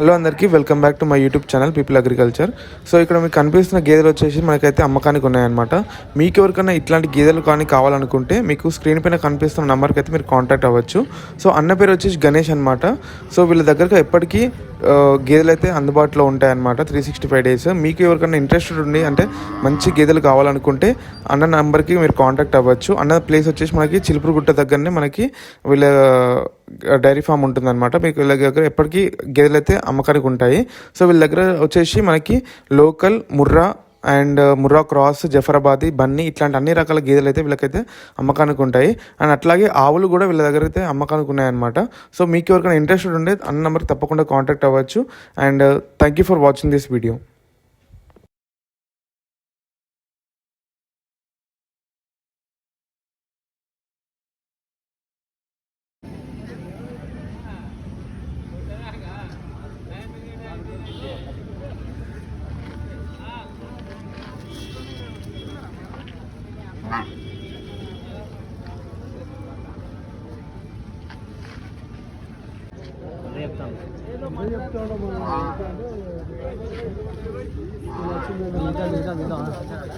Hello అందరికీ welcome back to my YouTube channel people agriculture. So ఇక్కడ మీకు కనిపిస్తున్న గేదెలు వచ్చేసి మనకైతే అమ్మకానికి ఉన్నాయన్నమాట. మీకు ఎవరికైనా ఇట్లాంటి గేదెలు కానీ కావాలనుకుంటే మీకు స్క్రీన్ పైన కనిపిస్తున్న నెంబర్కి అయితే మీరు కాంటాక్ట్ అవ్వచ్చు. సో అన్న పేరు వచ్చేసి గణేష్ అనమాట సో వీళ్ళ దగ్గరకు ఎప్పటికీ గేదెలు అయితే అందుబాటులో ఉంటాయన్నమాట త్రీ సిక్స్టీ ఫైవ్ డేస్ మీకు ఎవరికైనా ఇంట్రెస్టెడ్ ఉండి అంటే మంచి గేదెలు కావాలనుకుంటే అన్న నెంబర్కి మీరు కాంటాక్ట్ అవ్వచ్చు. అన్న ప్లేస్ వచ్చేసి మనకి చిలుపురుగుట్ట దగ్గరనే మనకి వీళ్ళ డైరీ ఫామ్ ఉంటుందన్నమాట. మీకు వీళ్ళ దగ్గర ఎప్పటికీ గేదెలు అయితే అమ్మకానికి ఉంటాయి. సో వీళ్ళ దగ్గర వచ్చేసి మనకి local Murrah and uh, Murrah cross Jafarabadi Banni ఇట్లాంటి అన్ని రకాల గేదెలు అయితే వీళ్ళకైతే అమ్మకానికి ఉంటాయి అండ్ అట్లాగే ఆవులు కూడా వీళ్ళ దగ్గర అయితే అమ్మకానికి ఉన్నాయన్నమాట సో మీకు ఎవరికైనా ఇంట్రెస్టెడ్ ఉండే అన్న నెంబర్కి తప్పకుండా కాంటాక్ట్ అవ్వచ్చు. And thank you for watching this video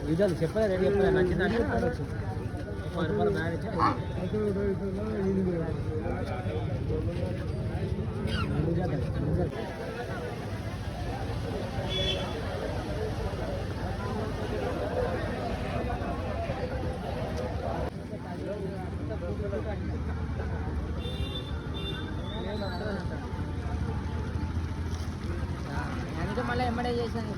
విజయాలు చెప్పలే రెడీ చెప్పలే నచ్చిందంటే పడవచ్చు మ్యారేజ్ నిజమల్ల ఎమ్మడే చేశాను